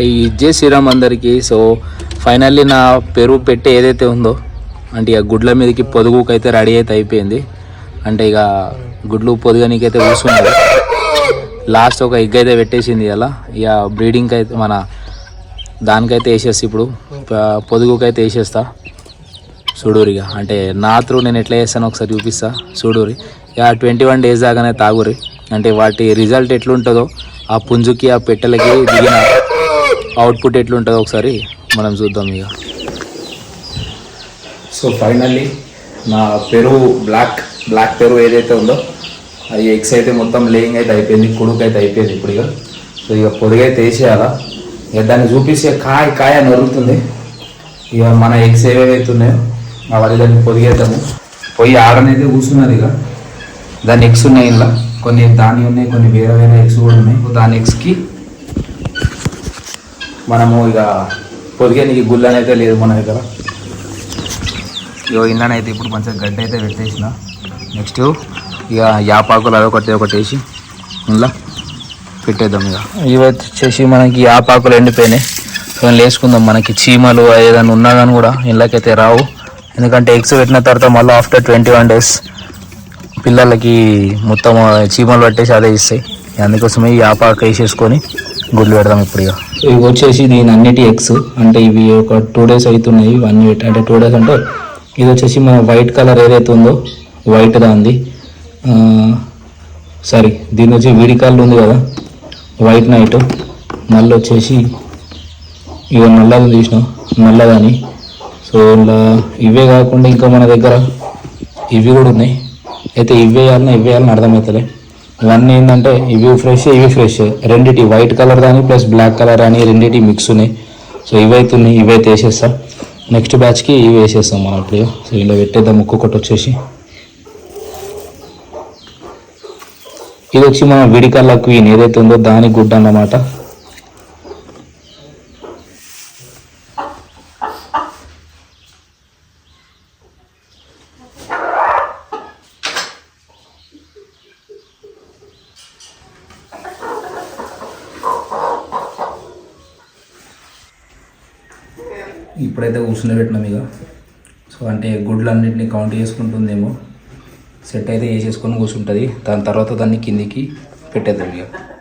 ఈ జై శ్రీరామ్ అందరికీ సో ఫైనల్లీ నా పెరుగు పెట్టి ఏదైతే ఉందో అంటే ఇక గుడ్ల మీదకి పొదుగుకు అయితే రెడీ అయితే అయిపోయింది. అంటే ఇక గుడ్లు పొదుగనికైతే కూర్చున్నది లాస్ట్ ఒక ఎగ్ అయితే పెట్టేసింది అలా ఇక బ్రీడింగ్కి అయితే మన దానికైతే వేసేస్తా ఇప్పుడు. ప- పొదుగుకైతే వేసేస్తా. చూడూరిగా అంటే నా త్రూ నేను ఎట్లా చేస్తానో ఒకసారి చూపిస్తా. చూడూరి. ఇక ట్వంటీ వన్ డేస్ దాకానే తాగురి అంటే వాటి రిజల్ట్ ఎట్లుంటుందో ఆ పుంజుకి ఆ పెట్టెలకి దిగిన అవుట్పుట్ ఎట్లుంటుందో ఒకసారి మనం చూద్దాం ఇక. సో ఫైనల్లీ నా పెరుగు బ్లాక్ బ్లాక్ పెరుగు ఏదైతే ఉందో అది ఎగ్స్ అయితే మొత్తం లేయింగ్ అయితే అయిపోయింది కుడుకు అయితే అయిపోయింది ఇప్పుడు ఇక. సో ఇక పొడిగైతే వేసేయాలా. ఇక దాన్ని చూపిస్తే కాయ కాయ నొరుగుతుంది ఇక మన ఎగ్స్ ఏవేవైతే ఉన్నాయో అవన్నీ దాన్ని పొదిగేద్దాము పొయ్యి ఆడనైతే కూర్చున్నది ఇక. దాని ఎగ్స్ ఉన్నాయి ఇలా కొన్ని దాని ఉన్నాయి కొన్ని వేరే వేరే ఎగ్స్ కూడా ఉన్నాయి. దాని ఎగ్స్కి మనము ఇక పొదిగేనికి గుళ్ళని అయితే లేదు మన దగ్గర. ఇగో ఇన్ననైతే ఇప్పుడు మంచిగా గడ్డ అయితే పెట్టేసిన. నెక్స్ట్ ఇక యాపాకులు అదొకటి ఒకటి వేసి ఇలా పెట్టేద్దాం ఇక. ఇవి వచ్చేసి మనకి యాపాకులు ఎండిపోయినాయి. ఇవన్నీ వేసుకుందాం మనకి చీమలు ఏదైనా ఉన్నా కానీ కూడా ఇళ్ళకైతే రావు. ఎందుకంటే ఎగ్స్ పెట్టిన తర్వాత మళ్ళీ ఆఫ్టర్ ట్వంటీ వన్ డేస్ పిల్లలకి మొత్తం చీమలు పట్టేసి అదే ఇస్తాయి. అందుకోసమే ఈ ఆపాకు వేసేసుకొని గుడ్లు పెడదాం ఇప్పుడు ఇక. ఇవి వచ్చేసి దీని అన్నిటి ఎగ్స్ అంటే ఇవి ఒక టూ డేస్ అవుతున్నాయి వన్ వీక్ అంటే టూ డేస్ అంటే ఇది వచ్చేసి మన వైట్ కలర్ ఏదైతే ఉందో వైట్ దాంది సారీ దీని వచ్చి వీడి ఉంది కదా వైట్ నైట్ మళ్ళీ వచ్చేసి ఇక నల్లది తీసినాం నల్లదని. సో ఇలా ఇవే కాకుండా ఇంకా మన దగ్గర ఇవి కూడా ఉన్నాయి. అయితే ఇవి వేయాలన్నా ఇవి వేయాలని అర్థమవుతలే. ఇవన్నీ ఏంటంటే ఇవి ఫ్రెష్ ఇవి ఫ్రెష్ రెండిటి వైట్ కలర్ కానీ ప్లస్ బ్లాక్ కలర్ అని రెండిటి మిక్స్ ఉన్నాయి. సో ఇవైతే ఉన్నాయి ఇవైతే వేసేస్తాం. నెక్స్ట్ బ్యాచ్కి ఇవి వేసేస్తాం మనం ఇప్పుడు. సో ఇలా పెట్టేద్దాం ఒక్కొక్కటి వచ్చేసి. ఇది వచ్చి మన విడికల్ల క్వీన్ ఏదైతే ఉందో దాని గుడ్డ అన్నమాట. ఇప్పుడైతే కూర్చుని పెట్టినాం ఇక. సో అంటే గుడ్లు అన్నింటినీ కౌంట్ చేసుకుంటుందేమో. సెట్ అయితే వేసేసుకొని కూర్చుంటుంది. దాని తర్వాత దాన్ని కిందికి పెట్టేద్దాం ఇక.